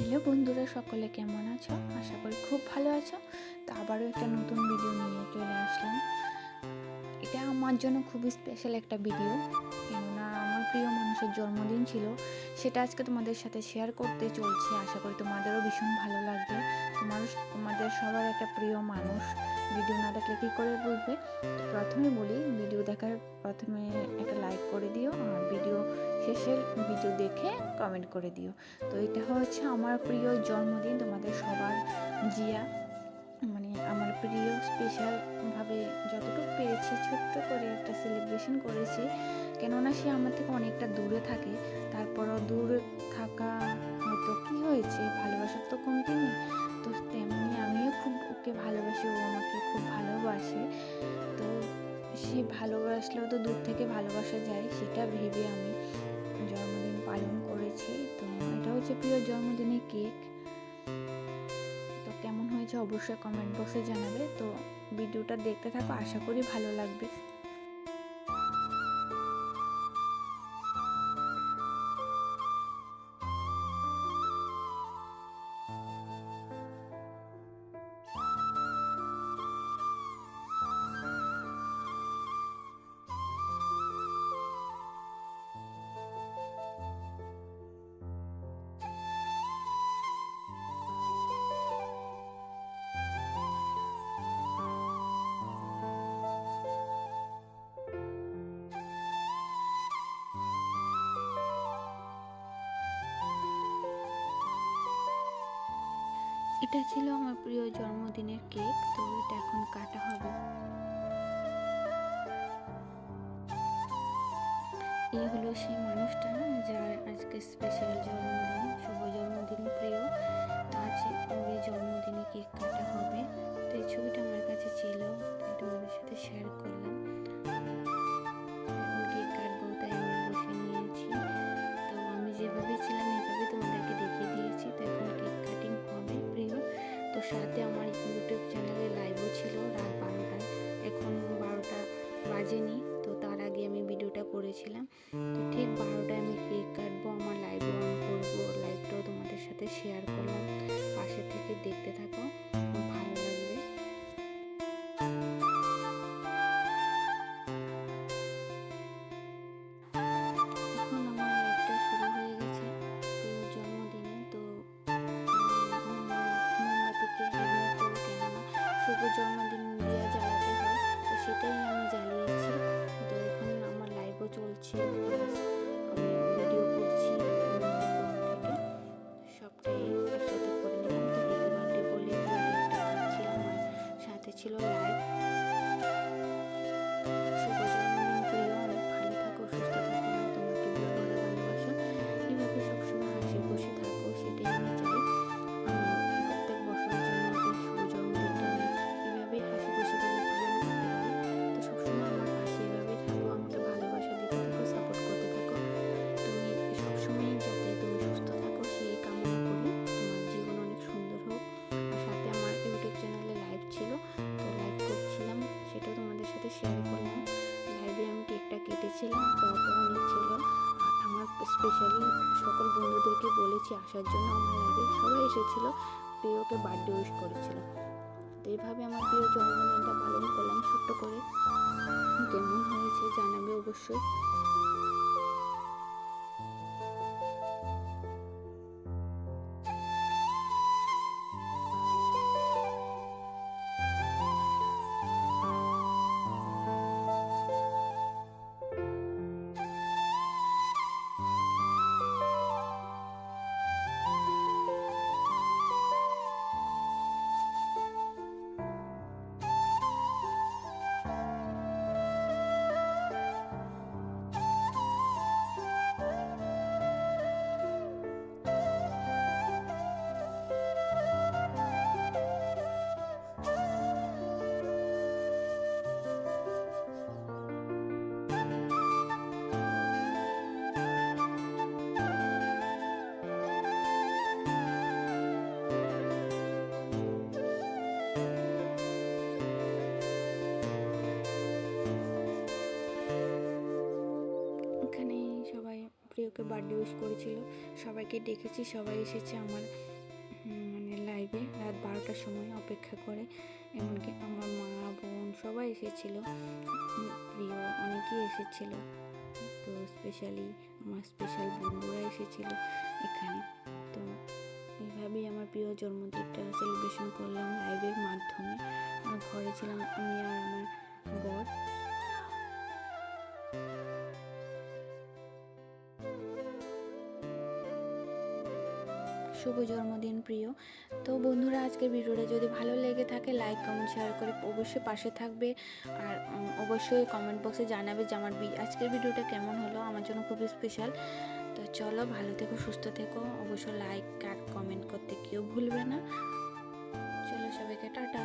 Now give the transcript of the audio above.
Hello বন্ধুরা, সকলে কেমন আছো? আশা করি খুব ভালো আছো। তো আবারও একটা নতুন ভিডিও নিয়ে চলে আসলাম। এটা আমার জন্য খুবই স্পেশাল একটা ভিডিও কেননা আমার প্রিয় মানুষের জন্মদিন ছিল। সেটা আজকে তোমাদের সাথে শেয়ার করতে চলছে। আশা করি তোমাদেরও ভীষণ ভালো লাগবে। তোমার সবার একটা প্রিয় মানুষ। ভিডিও না দেখলে কী করে বুঝবে? প্রথমে বলি, ভিডিও দেখার প্রথমে একটা লাইক করে দিও আর ভিডিও শেষে ভিডিও দেখে কমেন্ট করে দিও। তো এটা হচ্ছে আমার প্রিয় জন্মদিন, তোমাদের সবার জিয়া। মানে আমার প্রিয় স্পেশালভাবে যতটুকু পেরেছি, ছোট্ট করে একটা সেলিব্রেশন করেছি। কেননা সে আমার থেকে অনেকটা দূরে থাকে। তারপরও দূরে থাকা হয়তো কি হয়েছে? ভালোবাসার তো কমতি নেই। তো তেমনি আমিও ভালোবাসে, ও আমাকে খুব ভালোবাসে। তো সে ভালোবাসলেও তো দূর থেকে ভালোবাসা যায়, সেটা ভেবে আমি জন্মদিন পালন করেছি। তো এটা হচ্ছে প্রিয় জন্মদিনের কেক। তো কেমন হয়েছে অবশ্যই কমেন্ট বক্সে জানাবে। তো ভিডিওটা দেখতে থাকো, আশা করি ভালো লাগবে। এটা ছিল আমার প্রিয় জন্মদিনের কেক, তো এটা এখন কাটা হবে। এই হলো সেই মানুষটা যার আজকে স্পেশাল জন্মদিন, শুভ জন্মদিন প্রিয়। তো আজ ওর এই জন্মদিনে কেক কাটা হবে। তো এই ছবিটা আমার কাছে ছিল তাই তোমাদের সাথে শেয়ার করলাম। সাথে আমার ইউটিউব চ্যানেলে লাইভও ছিল রাত বারোটায়। এখন বারোটা বাজেনি। ছিল কেটেছিলাম তো ছিল আমার স্পেশালি সকল বন্ধুদেরকে বলেছি আসার জন্য আমার আগে সবাই এসেছিল, প্রিয়কে বার্থডে উইশ করেছিল। তো এইভাবে আমার প্রিয় জন্মদিনটা পালন করলাম ছোট্ট করে। কেমন হয়েছে জানাবে অবশ্যই। প্রিয়কে বার্থডে উইশ করেছিল। সবাইকে ডেকেছি, সবাই এসেছে আমার মানে লাইভে রাত বারোটার সময় অপেক্ষা করে। এমনকি আমার মা, বোন সবাই এসেছিল। প্রিয় অনেকেই এসেছিল। তো স্পেশালি আমার স্পেশাল বন্ধুরা এসেছিল এখানে। তো এইভাবেই আমার প্রিয় জন্মদিনটা সেলিব্রেশন করলাম লাইভের মাধ্যমে। আমার ঘরে ছিলাম আমি আর আমার বর। শুভ জন্মদিন প্রিয়। তো বন্ধুরা, আজকের ভিডিওটা যদি ভালো লেগে থাকে লাইক কমেন্ট শেয়ার করে অবশ্যই পাশে থাকবে। আর অবশ্যই কমেন্ট বক্সে জানাবে যে আমার আজকের ভিডিওটা কেমন হলো, আমার জন্য খুবই স্পেশাল তো চলো, ভালো থেকো, সুস্থ থেকো। অবশ্যই লাইক আর কমেন্ট করতে কেউ ভুলবে না। চলো সবাইকে, টাটা।